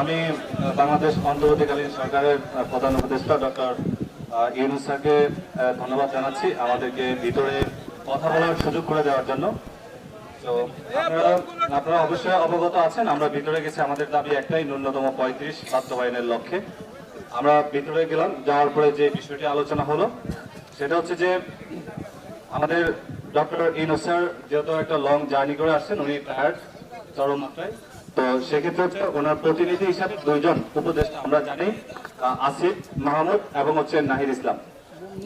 আমি বাংলাদেশ অন্তর্বর্তীকালীন সরকারের প্রধান উপদেষ্টা ডক্টর ইউনুস স্যারকে ধন্যবাদ জানাচ্ছি আমাদেরকে ভিতরে কথা বলার সুযোগ করে দেওয়ার জন্য। তো আপনারা আপনারা অবশ্যই অবগত আছেন, আমরা ভিতরে গেছি, আমাদের দাবি একটাই, ন্যূনতম পঁয়ত্রিশ বাস্তবায়নের লক্ষ্যে। আমরা ভিতরে গেলাম, যাওয়ার পরে যে বিষয়টি আলোচনা হলো, সেটা হচ্ছে যে আমাদের ডক্টর ইনো স্যার যেহেতু একটা লং জার্নি করে আসছেন, উনি টায়ার্ড চরম মাত্রায়। তো সেক্ষেত্রে হচ্ছে ওনার প্রতিনিধি হিসাবে দুইজন উপদেষ্টা আমরা জানি আসিফ মাহমুদ এবং হচ্ছে নাহির ইসলাম।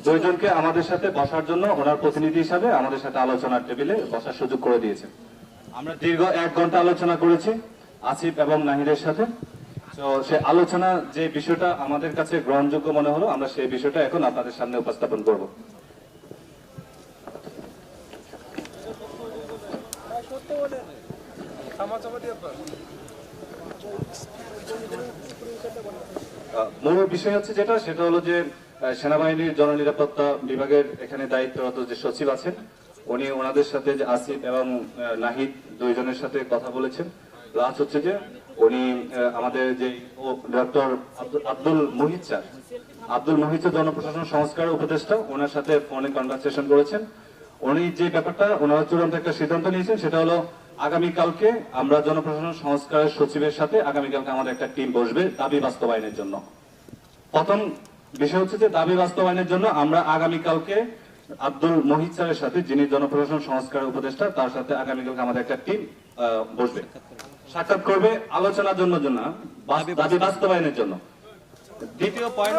দুইজনকে আমাদের সাথে বসার জন্য ওনার প্রতিনিধি হিসাবে আমাদের সাথে আলোচনার টেবিলে বসার সুযোগ করে দিয়েছেন। আমরা দীর্ঘ এক ঘণ্টা আলোচনা করেছি আসিফ এবং নাহিরের সাথে। তো সে আলোচনা যে বিষয়টা আমাদের কাছে গ্রহণযোগ্য মনে হলো আমরা সেই বিষয়টা এখন আপনাদের সামনে উপস্থাপন করব। আহ, মূল বিষয় হচ্ছে যেটা, সেটা হলো যে সেনাবাহিনীর জননিরাপত্তা বিভাগের এখানে দায়িত্বরত যে সচিব আছেন, উনি ওনাদের সাথে যে আসিফ এবং নাহিদ দুইজনের সাথে কথা বলেছেন। প্লাস হচ্ছে যে, উনি আমাদের যে ডক্টর আব্দুল মোহিত স্যার, আব্দুল মোহিত জনপ্রশাসন সংস্কার উপদেষ্টা, ওনার সাথে ফোনে কনভারসেশন করেছেন। উনি যে ব্যাপারটা, ওনারা চূড়ান্ত একটা সিদ্ধান্ত নিয়েছেন, সেটা হলো আগামীকালকে আমরা জনপ্রশাসন সংস্কারের সচিবের সাথে আগামীকালকে আমাদের একটা টিম বসবে দাবি বাস্তবায়নের জন্য। প্রথম বিষয় হচ্ছে যে দাবি বাস্তবায়নের জন্য আমরা আগামীকালকে আব্দুল মোহিত স্যারের সাথে যিনি জনপ্রশাসন সংস্কার উপদেষ্টা তার সাথে আগামীকালকে আমাদের একটা টিম বসবে। সাক্ষাৎ করবে আলোচনার জন্য জন্য দাবি বাস্তবায়নের জন্য। দ্বিতীয় পয়েন্ট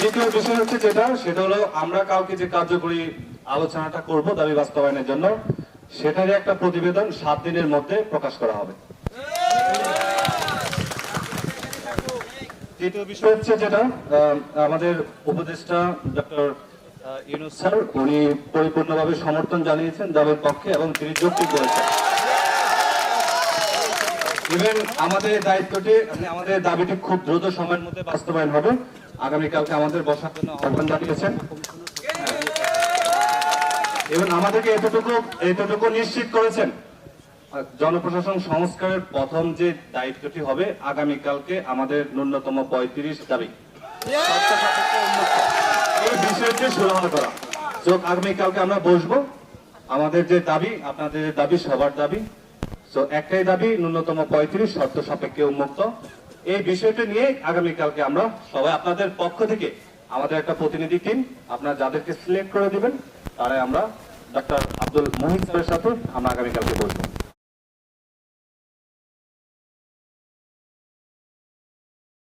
দ্বিতীয় বিষয় হচ্ছে যেটা সেটা হলো আমরা কালকে যে কার্যকরী আলোচনাটা করব দাবি বাস্তবায়নের জন্য সেটারই একটা প্রতিবেদন সাত দিনের মধ্যে প্রকাশ করা হবে। তৃতীয় বিষয় হচ্ছে যেটা আমাদের উপদেষ্টা ডক্টর ইউনুস স্যার, উনি পরিপূর্ণভাবে সমর্থন জানিয়েছেন দাবির পক্ষে এবং তিনি যুক্তি করেছেন ইভেন আমাদের দায়িত্বটি মানে আমাদের দাবিটি খুব দ্রুত সময়ের মধ্যে বাস্তবায়ন হবে। আগামীকালকে আমাদের বসার জন্য আহ্বান জানিয়েছেন। এবং আমাদেরকে এতটুকু এতটুকু নিশ্চিত করেছেন জনপ্রশাসন সংস্কারের প্রথম যে দায়িত্বটি হবে, আগামীকালকে আমাদের ন্যূনতম পঁয়ত্রিশ দাবি। এই বিষয়টি সুরাহা করা। তো আগামীকালকে আমরা বসবো। আমাদের যে দাবি, আপনাদের দাবি, সবার দাবি। তো একটাই দাবি, ন্যূনতম পঁয়ত্রিশ, শর্ত সাপেক্ষে উন্মুক্ত। এই বিষয়টি নিয়ে আগামীকালকে আমরা সবাই আপনাদের পক্ষ থেকে আমাদের একটা প্রতিনিধি টিম আপনারা যাদেরকে সিলেক্ট করে দিবেন তারাই আমরা ডাক্তার আব্দুল মোহিত স্যারের সাথে আমরা আগামীকালকে বসবো